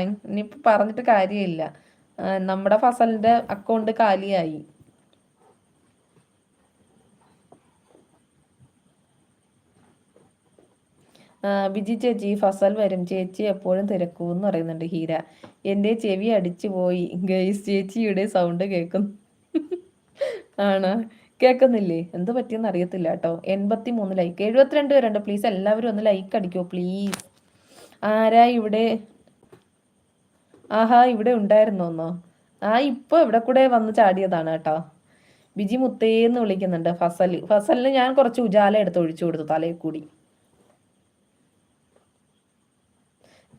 ഇനിയിപ്പോ പറഞ്ഞിട്ട് കാര്യമില്ല. നമ്മുടെ ഫസലിന്റെ അക്കൗണ്ട് കാലിയായി. ബിജി ചേച്ചി ഫസൽ വരും. ചേച്ചി എപ്പോഴും തിരക്കൂ എന്ന് പറയുന്നുണ്ട് ഹീര. എന്റെ ചെവി അടിച്ചു പോയി. ഗൈസ് ചേച്ചിയുടെ സൗണ്ട് കേൾക്കുന്നു ആണ്? കേൾക്കുന്നില്ലേ എന്ത് പറ്റിയെന്ന് അറിയത്തില്ല കേട്ടോ. എൺപത്തി മൂന്ന് ലൈക്ക് എഴുപത്തിരണ്ട് പേരുണ്ട്. പ്ലീസ് എല്ലാവരും ഒന്ന് ലൈക്ക് അടിക്കോ പ്ലീസ് ആരാ ഇവിടെ ആഹാ ഇവിടെ ഉണ്ടായിരുന്നോന്നോ? ആ ഇപ്പൊ ഇവിടെ കൂടെ വന്ന് ചാടിയതാണ് കേട്ടോ. ബിജി മുത്തേന്ന് വിളിക്കുന്നുണ്ട് ഫസൽ ഫസലിന് ഞാൻ കുറച്ച് ഉജാല എടുത്ത് ഒഴിച്ചു കൊടുത്തു തലയിൽ കൂടി.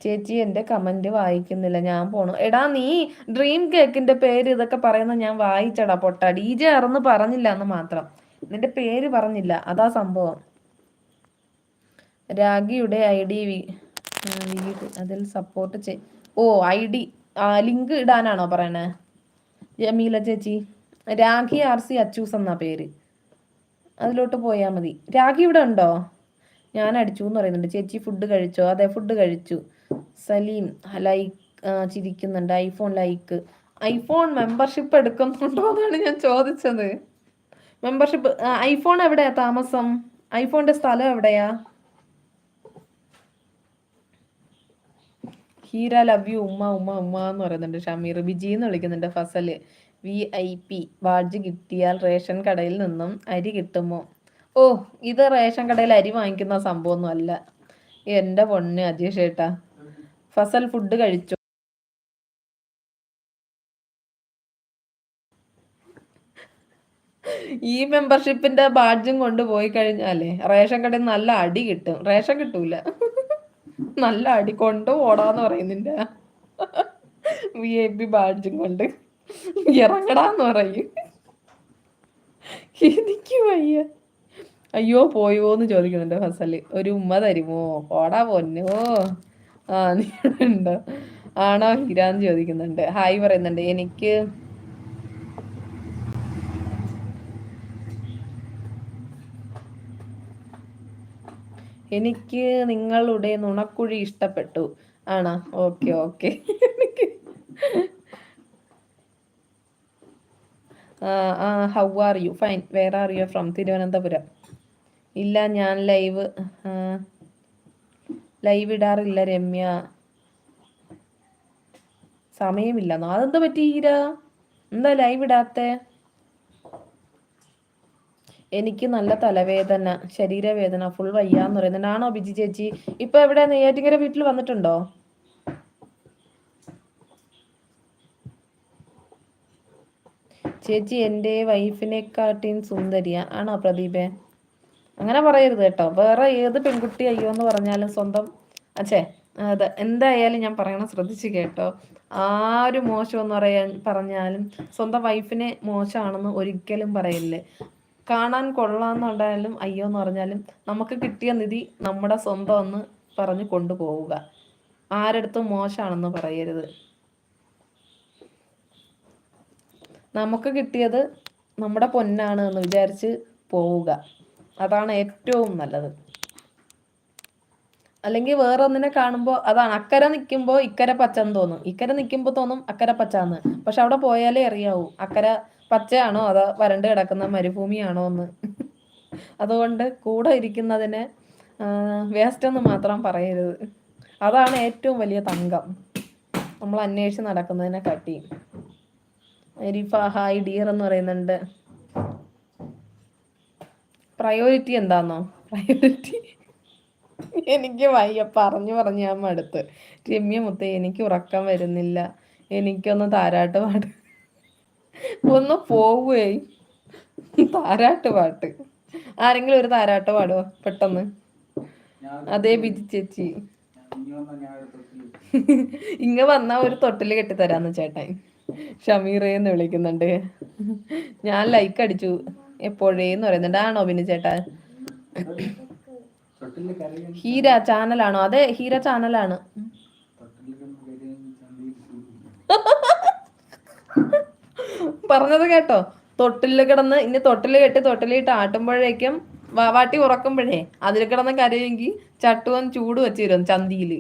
ചേച്ചി എന്റെ കമന്റ് വായിക്കുന്നില്ല ഞാൻ പോണു. എടാ നീ ഡ്രീം കേക്കിന്റെ പേര് ഇതൊക്കെ പറയുന്ന ഞാൻ വായിച്ചടാ പൊട്ട. ഡി ജെ അറന്ന് പറഞ്ഞില്ല എന്ന് മാത്രം. നിന്റെ പേര് പറഞ്ഞില്ല അതാ സംഭവം. രാഗിയുടെ ഐ ഡി വി അതിൽ സപ്പോർട്ട് ചെയ് ഓ ഐ ഡി ലിങ്ക് ഇടാനാണോ പറയണേ? ജമീല ചേച്ചി. രാഖി ആർ സി അച്ചൂസ് എന്നാ പേര്. അതിലോട്ട് പോയാൽ മതി. രാഖി ഇവിടെ ഉണ്ടോ? ഞാൻ അടിച്ചു എന്ന് പറയുന്നുണ്ട്. ചേച്ചി ഫുഡ് കഴിച്ചോ? അതെ ഫുഡ് കഴിച്ചു. Saleem like ചിരിക്കുന്നുണ്ട്. IPhone like. IPhone membership എടുക്കുന്നുണ്ടോ എന്നാണ് ഞാൻ ചോദിച്ചത്. മെമ്പർഷിപ്പ് ഐഫോൺ എവിടെയാ താമസം? ഐഫോണിന്റെ സ്ഥലം എവിടെയാ? ഹീര ലവ് യു ഉമ്മ ഉമ്മ ഉമ്മ എന്ന് പറയുന്നുണ്ട്. ഷമീർ ബിജി എന്ന് വിളിക്കുന്നുണ്ട്. ഫസൽ വി ഐ പി വാജ് കിട്ടിയാൽ റേഷൻ കടയിൽ നിന്നും അരി കിട്ടുമോ? ഓ ഇത് റേഷൻ കടയിൽ അരി വാങ്ങിക്കുന്ന സംഭവമൊന്നും അല്ല. എന്റെ പൊണ്ണ് അജീഷ് ഏട്ടാ ഫസൽ ഫുഡ് കഴിച്ചു? ഈ മെമ്പർഷിപ്പിന്റെ ബാഡ്ജും കൊണ്ട് പോയി കഴിഞ്ഞാലേ റേഷൻ കടയിൽ നല്ല അടി കിട്ടും. റേഷൻ കിട്ടൂല. നല്ല അടി കൊണ്ട് ഓടാന്ന് പറയുന്നില്ല വി ഐ പി ബാഡ്ജും കൊണ്ട്. ഇറങ്ങടാന്ന് പറയും. എനിക്ക് വയ്യ. അയ്യോ പോയോന്ന് ചോദിക്കുന്നുണ്ട് ഫസൽ ഒരു ഉമ്മ തരുമോ? ഓടാ പൊന്നോ. ആ നീ ഉണ്ടോ ആണോ ഹിരാന്ന് ചോദിക്കുന്നുണ്ട്. ഹായ് പറയുന്നുണ്ട്. എനിക്ക് എനിക്ക് നിങ്ങളുടെ നുണക്കുഴി ഇഷ്ടപ്പെട്ടു. ആണോ? Okay okay. How are you fine where are you from Thiruvananthapuram. ഇല്ല ഞാൻ ലൈവ് ലൈവ് ഇടാറില്ല രമ്യ. സമയമില്ല. അതെന്താ പറ്റി എന്താ ലൈവ് ഇടാത്തേ? എനിക്ക് നല്ല തലവേദന ശരീരവേദന ഫുൾ വയ്യാന്ന് പറയുന്നുണ്ടാണോ ബിജി ചേച്ചി? ഇപ്പൊ എവിടെ? നെയ്യാറ്റിങ്കര വീട്ടിൽ വന്നിട്ടുണ്ടോ? ചേച്ചി എന്റെ വൈഫിനെക്കാട്ടിയും സുന്ദരിയ. ആണോ പ്രദീപേ? അങ്ങനെ പറയരുത് കേട്ടോ. വേറെ ഏത് പെൺകുട്ടി അയ്യോ എന്ന് പറഞ്ഞാലും സ്വന്തം അച്ഛേ അതെ എന്തായാലും ഞാൻ പറയണം. ശ്രദ്ധിച്ച് കേട്ടോ. ആ ഒരു മോശം എന്ന് പറയാൻ പറഞ്ഞാലും സ്വന്തം വൈഫിനെ മോശമാണെന്ന് ഒരിക്കലും പറയില്ലേ കാണാൻ കൊള്ളാന്നുണ്ടായാലും അയ്യോ എന്ന് പറഞ്ഞാലും നമുക്ക് കിട്ടിയ നിധി നമ്മുടെ സ്വന്തം എന്ന് പറഞ്ഞു കൊണ്ടുപോവുക. ആരടുത്തും മോശമാണെന്ന് പറയരുത്. നമുക്ക് കിട്ടിയത് നമ്മുടെ പൊന്നാണ് എന്ന് വിചാരിച്ച് പോവുക. അതാണ് ഏറ്റവും നല്ലത്. അല്ലെങ്കിൽ വേറെ ഒന്നിനെ കാണുമ്പോൾ അതാണ് അക്കരെ നിൽക്കുമ്പോൾ ഇക്കരെ പച്ചന്ന് തോന്നും. ഇക്കരെ നിൽക്കുമ്പോൾ തോന്നും അക്കരെ പച്ചാന്ന്. പക്ഷെ അവിടെ പോയാലേ അറിയാവൂ. അക്കരെ പച്ചയാണോ അതോ വരണ്ട് കിടക്കുന്ന മരുഭൂമിയാണോ എന്ന് അതുകൊണ്ട് കൂടെ ഇരിക്കുന്നതിനെ വേസ്റ്റ് എന്ന് മാത്രം പറയരുത്. അതാണ് ഏറ്റവും വലിയ തങ്കം. നമ്മൾ അന്വേഷിച്ച് നടക്കുന്നതിനെ കട്ടി. റിഫ ഹായ് ഡിയർ എന്ന് പറയുന്നുണ്ട്. പ്രയോറിറ്റി എന്താന്നോ? പ്രയോറിറ്റി എനിക്ക് വയ്യ. പറഞ്ഞു പറഞ്ഞു ഞാൻ മടുത്ത്. രമ്യ മുത്തേ എനിക്ക് ഉറക്കം വരുന്നില്ല. എനിക്കൊന്ന് താരാട്ട് പാട്ട്. ഒന്ന് പോവുകയെ താരാട്ട് പാട്ട്. ആരെങ്കിലും ഒരു താരാട്ട് പാടുവോ? പെട്ടെന്ന്. അതേ ബിജി ചേച്ചി. ഇങ്ങ വന്ന ഒരു തൊട്ടിൽ കെട്ടിത്തരാന്ന് ചേട്ടൻ. ഷമീറേന്ന് വിളിക്കുന്നുണ്ട്. ഞാൻ ലൈക്ക് അടിച്ചു. എപ്പോഴേന്ന് പറയുന്നുണ്ട്. ആണോ പിന്നെ ചേട്ടാ? ഹീര ചാനലാണോ? അതെ ഹീര ചാനലാണ്. പറഞ്ഞത് കേട്ടോ. തൊട്ടിൽ കിടന്ന് ഇനി തൊട്ടിൽ കെട്ടി തൊട്ടിലിട്ട് ആട്ടുമ്പോഴേക്കും വാട്ടി ഉറക്കുമ്പോഴേ അതിൽ കിടന്ന് കരയെങ്കിൽ ചട്ടുവൻ ചൂട് വെച്ചിരുന്നു ചന്തിയിൽ.